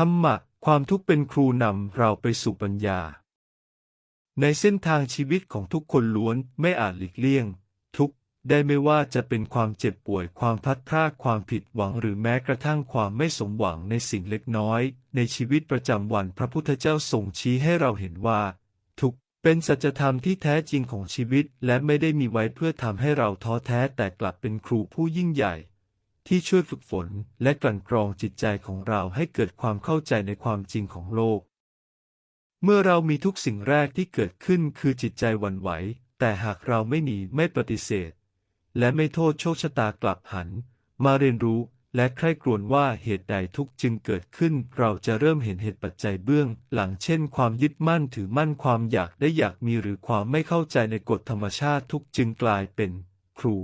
ธรรมะ ความทุกข์เป็นครูนำเราไปสู่ปัญญา ในเส้นทางชีวิตของทุกคนล้วนไม่อาจหลีกเลี่ยง ทุกข์ได้ไม่ว่าจะเป็นความเจ็บป่วยความพลัดพรากความผิดหวังหรือแม้กระทั่งความไม่สมหวังในสิ่งเล็กน้อย ในชีวิตประจำวันพระพุทธเจ้าทรงชี้ให้เราเห็นว่า ทุกข์เป็นสัจธรรมที่แท้จริงของชีวิตและไม่ได้มีไว้เพื่อทำให้เราท้อแท้แต่กลับเป็นครูผู้ยิ่งใหญ่ ที่ช่วยฝึกฝนและกลั่นกรองจิตใจของเราให้เกิดความเข้าใจในความจริงของโลก เมื่อเรามีทุกสิ่งแรกที่เกิดขึ้นคือจิตใจวันไหว แต่หากเราไม่หนีไม่ปฏิเสธ และไม่โทษโชคชะตากลับหัน มาเรียนรู้และใคร่ครวญว่าเหตุใดทุกจึงเกิดขึ้น เราจะเริ่มเห็นเหตุปัจจัยเบื้อง หลังเช่น ความยึดมั่นถือมั่นความอยากได้อยากมีหรือความไม่เข้าใจในกฎธรรมชาติทุกจึงกลายเป็น ครู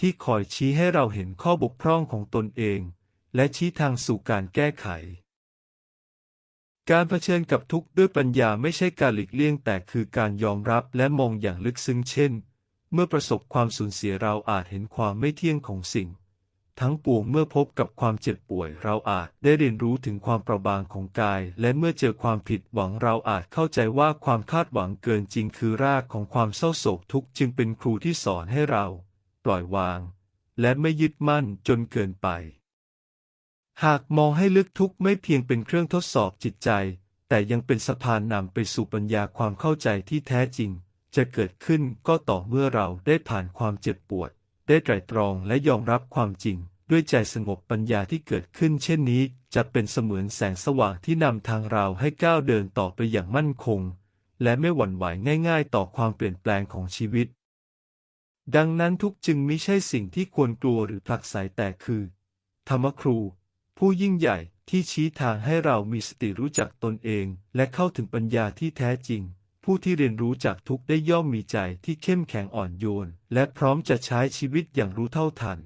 ที่คอยชี้ให้เราเห็นข้อบกพร่องของตนเอง และชี้ทางสู่การแก้ไข การเผชิญกับทุกข์ด้วยปัญญาไม่ใช่การหลีกเลี่ยงแต่คือการยอมรับและมองอย่างลึกซึ้งเช่น เมื่อประสบความสูญเสียเราอาจเห็นความไม่เที่ยงของสิ่ง ทั้งปวงเมื่อพบกับความเจ็บป่วยเราอาจได้เรียนรู้ถึงความเปราะบางของกาย และเมื่อเจอความผิดหวังเราอาจเข้าใจว่าความคาดหวังเกินจริงคือรากของความเศร้าโศกทุกข์จึงเป็นครูที่สอนให้เรา ปล่อยวาง และไม่ยึดมั่นจนเกินไป หากมองให้ลึกทุกไม่เพียงเป็นเครื่องทดสอบจิตใจ แต่ยังเป็นสะพานนำไปสู่ปัญญาความเข้าใจที่แท้จริง จะเกิดขึ้นก็ต่อเมื่อเราได้ผ่านความเจ็บปวด ได้ไตรตรองและยอมรับความจริง ด้วยใจสงบปัญญาที่เกิดขึ้น เช่นนี้ จะเป็นเสมือนแสงสว่างที่นำทางเราให้ก้าวเดินต่อไปอย่างมั่นคงและไม่หวั่นไหวง่าย ๆ ต่อความเปลี่ยนแปลงของชีวิต ดังนั้นทุกจึงไม่ใช่สิ่งที่ควรกลัวหรือผลักไสแต่คือ ธรรมครู ผู้ยิ่งใหญ่ที่ชี้ทางให้เรามีสติรู้จักตนเอง และเข้าถึงปัญญาที่แท้จริง ผู้ที่เรียนรู้จากทุกได้ย่อมมีใจที่เข้มแข็งอ่อนโยน และพร้อมจะใช้ชีวิตอย่างรู้เท่าทัน